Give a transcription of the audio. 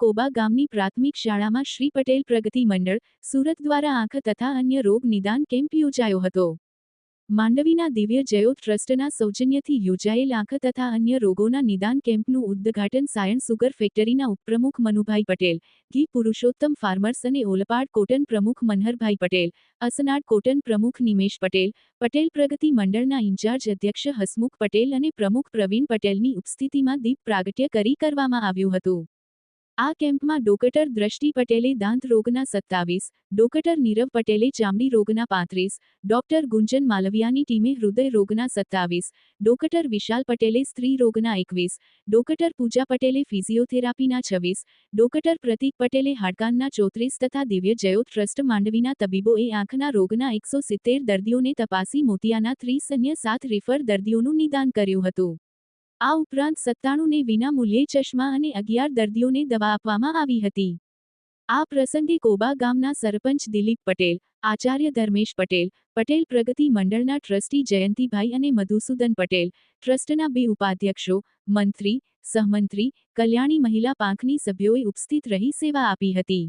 કોબા ગામની પ્રાથમિક શાળામાં શ્રી પટેલ પ્રગતિ મંડળ, સુરત દ્વારા આંખ તથા અન્ય રોગ નિદાન કેમ્પ યોજાયો હતો. માંડવીના દિવ્ય જયો ટ્રસ્ટના સૌજન્યથી યોજાયેલ આંખ તથા અન્ય રોગોના નિદાન કેમ્પનું ઉદ્ઘાટન સાયણ સુગર ફેક્ટરીના ઉપપ્રમુખ મનુભાઈ પટેલ, ઘી પુરુષોત્તમ ફાર્મર્સ અને ઓલપાડ કોટન પ્રમુખ મનહરભાઈ પટેલ, અસનાડ કોટન પ્રમુખ નિમેશ પટેલ પટેલ પ્રગતિ મંડળના ઇન્ચાર્જ અધ્યક્ષ હસમુખ પટેલ અને પ્રમુખ પ્રવીણ પટેલની ઉપસ્થિતિમાં દીપ પ્રાગટ્ય કરી કરવામાં આવ્યું હતું. આ કેમ્પમાં ડોક્ટર દ્રષ્ટિ પટેલે દાંત રોગના સત્તાવીસ, ડોક્ટર નીરવ પટેલે ચામડી રોગના પાંત્રીસ, ડોક્ટર ગુંજન માલવિયાની ટીમે હૃદય રોગના સત્તાવીસ, ડોક્ટર વિશાલ પટેલે સ્ત્રી રોગના એકવીસ, ડોક્ટર પૂજા પટેલે ફિઝિયોથેરાપીના છવ્વીસ, ડોક્ટર પ્રતિક પટેલે હાડકાનના ચોત્રીસ તથા દિવ્ય જયોત ટ્રસ્ટ માંડવીના તબીબોએ આંખના રોગના એકસો સિત્તેર દર્દીઓને તપાસી મોતિયાના ત્રીસ અન્ય સાત રિફર દર્દીઓનું નિદાન કર્યું હતું. આ ઉપરાંત સત્તાણુંને વિના મૂલ્યે ચશ્મા અને અગિયાર દર્દીઓને દવા આપવામાં આવી હતી. આ પ્રસંગે કોબા ગામના સરપંચ દિલીપ પટેલ, આચાર્ય ધર્મેશ પટેલ પટેલ પ્રગતિ મંડળના ટ્રસ્ટી જયંતિભાઈ અને મધુસૂદન પટેલ, ટ્રસ્ટના બે ઉપાધ્યક્ષો, મંત્રી, સહમંત્રી, કલ્યાણી મહિલા પાંખની સભ્યોએ ઉપસ્થિત રહી સેવા આપી હતી.